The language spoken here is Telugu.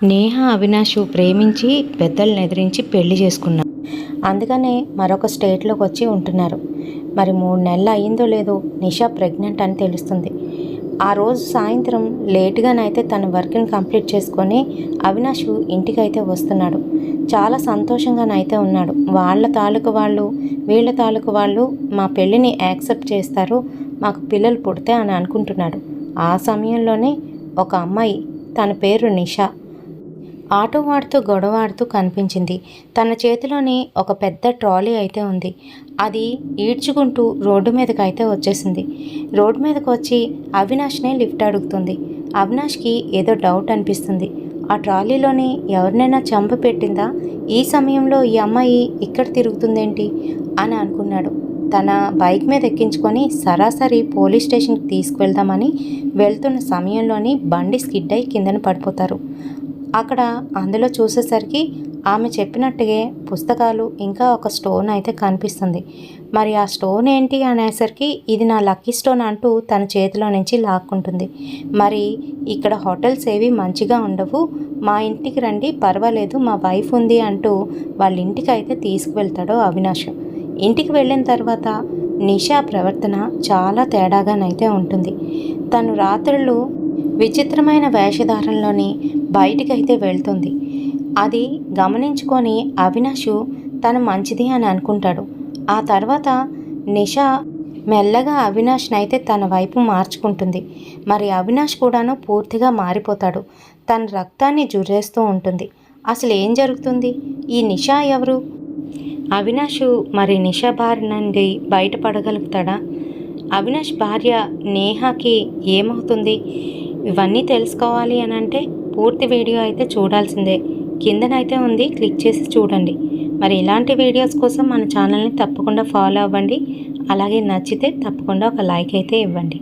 నేహ అవినాష్ ప్రేమించి పెద్దల్ని ఎదిరించి పెళ్ళి చేసుకున్నారు అందుకనే మరొక స్టేట్లోకి వచ్చి ఉంటున్నారు. మరి మూడు నెలలు అయ్యిందో లేదో నిషా ప్రెగ్నెంట్ అని తెలుస్తుంది. ఆ రోజు సాయంత్రం లేటుగానైతే తన వర్క్ని కంప్లీట్ చేసుకొని అవినాష్ ఇంటికి అయితే వస్తున్నాడు. చాలా సంతోషంగానైతే ఉన్నాడు. వాళ్ళ తాలూకు వాళ్ళు వీళ్ళ తాలూకు వాళ్ళు మా పెళ్ళిని యాక్సెప్ట్ చేస్తారు మాకు పిల్లలు పుడితే అని అనుకుంటున్నాడు. ఆ సమయంలోనే ఒక అమ్మాయి తన పేరు నిషా. ఆటో వాడుతూ గొడవాడుతూ కనిపించింది. తన చేతిలోని ఒక పెద్ద ట్రాలీ అయితే ఉంది. అది ఈడ్చుకుంటూ రోడ్డు మీదకి అయితే వచ్చేసింది. రోడ్డు మీదకి వచ్చి అవినాష్నే లిఫ్ట్ అడుగుతుంది. అవినాష్కి ఏదో డౌట్ అనిపిస్తుంది. ఆ ట్రాలీలోని ఎవరినైనా చంప పెట్టిందా? ఈ సమయంలో ఈ అమ్మాయి ఇక్కడ తిరుగుతుందేంటి? అని అనుకున్నాడు. తన బైక్ మీద ఎక్కించుకొని సరాసరి పోలీస్ స్టేషన్కి తీసుకువెళ్దామని వెళ్తున్న సమయంలోని బండి స్కిడ్ అయి కిందన పడిపోతారు. అక్కడ అందులో చూసేసరికి ఆమె చెప్పినట్టుగా పుస్తకాలు ఇంకా ఒక స్టోన్ అయితే కనిపిస్తుంది. మరి ఆ స్టోన్ ఏంటి అనేసరికి ఇది నా లక్కీ స్టోన్ అంటూ తన చేతిలో నుంచి లాక్కుంటుంది. మరి ఇక్కడ హోటల్స్ ఏవి మంచిగా ఉండవు. మా ఇంటికి రండి పర్వాలేదు మా వైఫ్ ఉంది అంటూ వాళ్ళ ఇంటికి అయితే తీసుకువెళ్తాడు అవినాష్. ఇంటికి వెళ్ళిన తర్వాత నిషా ప్రవర్తన చాలా తేడాగానైతే ఉంటుంది. తను రాత్రులు విచిత్రమైన వేషధారంలోని బయటికైతే వెళ్తుంది. అది గమనించుకొని అవినాష్ తను మంచిది అని అనుకుంటాడు. ఆ తర్వాత నిషా మెల్లగా అవినాష్ని అయితే తన వైపు మార్చుకుంటుంది. మరి అవినాష్ కూడాను పూర్తిగా మారిపోతాడు. తన రక్తాన్ని జుర్రేస్తూ ఉంటుంది. అసలు ఏం జరుగుతుంది? ఈ నిషా ఎవరు? అవినాష్ మరి నిషా భార్య నుండి బయటపడగలుగుతాడా? అవినాష్ భార్య నేహాకి ఏమవుతుంది? ఇవన్నీ తెలుసుకోవాలి అని అంటే పూర్తి వీడియో అయితే చూడాల్సిందే. కిందనైతే ఉంది క్లిక్ చేసి చూడండి. మరి ఇలాంటి వీడియోస్ కోసం మన ఛానల్ని తప్పకుండా ఫాలో అవ్వండి. అలాగే నచ్చితే తప్పకుండా ఒక లైక్ అయితే ఇవ్వండి.